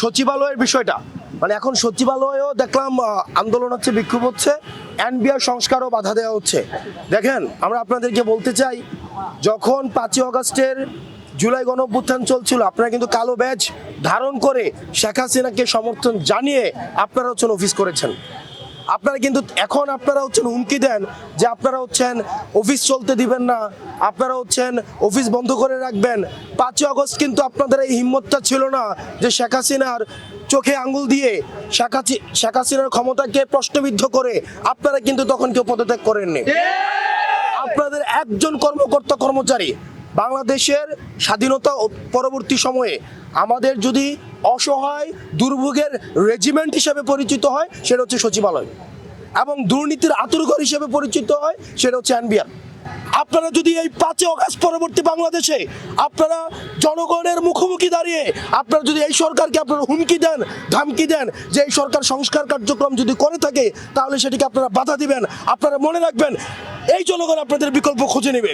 সচিবালয়ের বিষয়টা। মানে এখন সচিবালয়েও দেখলাম আন্দোলন হচ্ছে, বিক্ষোভ হচ্ছে, এনবিআর সংস্কারও বাধা দেওয়া হচ্ছে। দেখেন, আমরা আপনাদেরকে বলতে চাই, যখন পাঁচই অগস্টের জুলাই গণ অভ্যুত্থান চলছিল, আপনারা কিন্তু কালো ব্যাজ ধারণ করে শেখ হাসিনাকে সমর্থন জানিয়ে আপনারা হচ্ছেন অফিস করেছেন। আপনারা কিন্তু এখন আপনারা হচ্ছেন হুমকি দেন যে আপনারা হচ্ছেন অফিস চলতে দিবেন না আপনারা হচ্ছেন অফিস বন্ধ করে রাখবেন। পাঁচই আগস্ট কিন্তু আপনাদের এই হিম্মতটা ছিল না যে শেখ হাসিনার চোখে আঙ্গুল দিয়ে শেখ হাসিনার ক্ষমতাকে প্রশ্নবিদ্ধ করে আপনারা কিন্তু তখন কেউ পদত্যাগ করেননি। আপনাদের একজন কর্মকর্তা কর্মচারী বাংলাদেশের স্বাধীনতা পরবর্তী সময়ে আমাদের যদি অসহায় দুর্ভোগের রেজিমেন্ট হিসেবে পরিচিত হয়, সেটা হচ্ছে সচিবালয়। এবং দুর্নীতির আতুরঘর হিসেবে পরিচিত হয়, সেটা হচ্ছে এনবিআর। আপনারা যদি এই পাঁচই অগাস্ট পরবর্তী বাংলাদেশে আপনারা জনগণের মুখোমুখি দাঁড়িয়ে আপনারা যদি এই সরকারকে আপনারা হুমকি দেন, ধামকি দেন, যে এই সরকার সংস্কার কার্যক্রম যদি করে থাকে, তাহলে সেটিকে আপনারা বাধা দিবেন। আপনারা মনে রাখবেন, এই জনগণ আপনাদের বিকল্প খুঁজে নেবে।